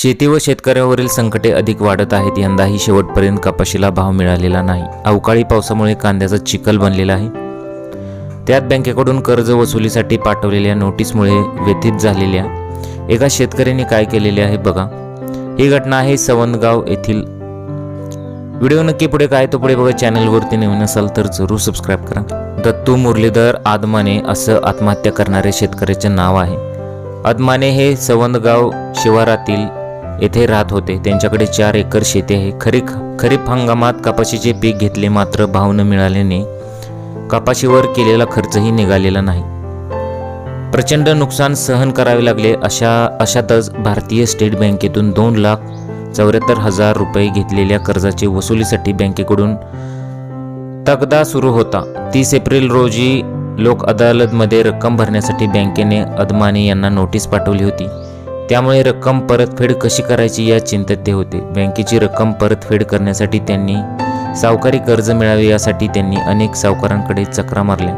शेती व शेतकऱ्यावरील संकटे अधिक वाढत आहेत यंदाही शेवटपर्यंत कपाशीला भाव मिळालेला नाही. अवकाळी पावसामुळे कांद्याचा चिखल बनलेला आहे. त्यात बँकेकडून कर्ज वसुलीसाठी पाठवलेल्या नोटीसमुळे व्यथित झालेल्या एका शेतकऱ्याने काय केलेले आहे बघा. ही घटना आहे सवंदगाव येथील. व्हिडिओ नक्की पुढे काय तो पुढे बघा. चॅनलवरती नवीन असाल तर जरूर सबस्क्राईब करा. दत्तू मुरलीधर आदमाने असं आत्महत्या करणाऱ्या शेतकऱ्याचे नाव आहे. आदमाने हे सवंदगाव शिवारातील येथे राहत होते. त्यांच्याकडे चार एकर शेती आहे. खरी खरीप हंगामात कपाशीचे पीक घेतले मात्र भाव न मिळाल्याने कपाशीवर केलेला खर्चही निघालेला नाही. प्रचंड नुकसान सहन करावे लागले अशा अशातच भारतीय स्टेट बँकेतून दोन लाख चौऱ्याहत्तर हजार रुपये घेतलेल्या कर्जाची वसुलीसाठी बँकेकडून तगदा सुरू होता. तीस एप्रिल रोजी लोक अदालतमध्ये रक्कम भरण्यासाठी बँकेने अदमानी यांना नोटीस पाठवली होती. त्यामुळे रक्कम परतफेड कशी करायची या चिंतेत ते होते. बँकेची रक्कम परतफेड करण्यासाठी त्यांनी सावकारी कर्ज मिळावे यासाठी त्यांनी अनेक सावकारांकडे चक्रा मारल्या.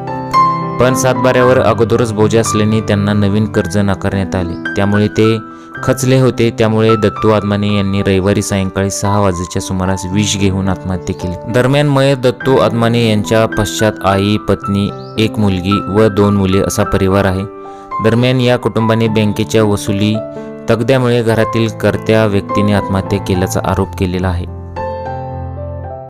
पण सातबाऱ्यावर अगोदरच बोजे असल्याने त्यांना नवीन कर्ज नाकारण्यात आले. त्यामुळे ते खचले होते. त्यामुळे दत्तू आदमाने यांनी रविवारी सायंकाळी सहा वाजेच्या सुमारास विष घेऊन आत्महत्या केली. दरम्यान मयत दत्तू आदमाने यांच्या पश्चात आई पत्नी एक मुलगी व दोन मुले असा परिवार आहे. दरम्यान या कुटुंबाने बँकेच्या वसुली तगद्यामुळे घरातील कर्त्या व्यक्तीने आत्महत्या केल्याचा आरोप केलेला आहे.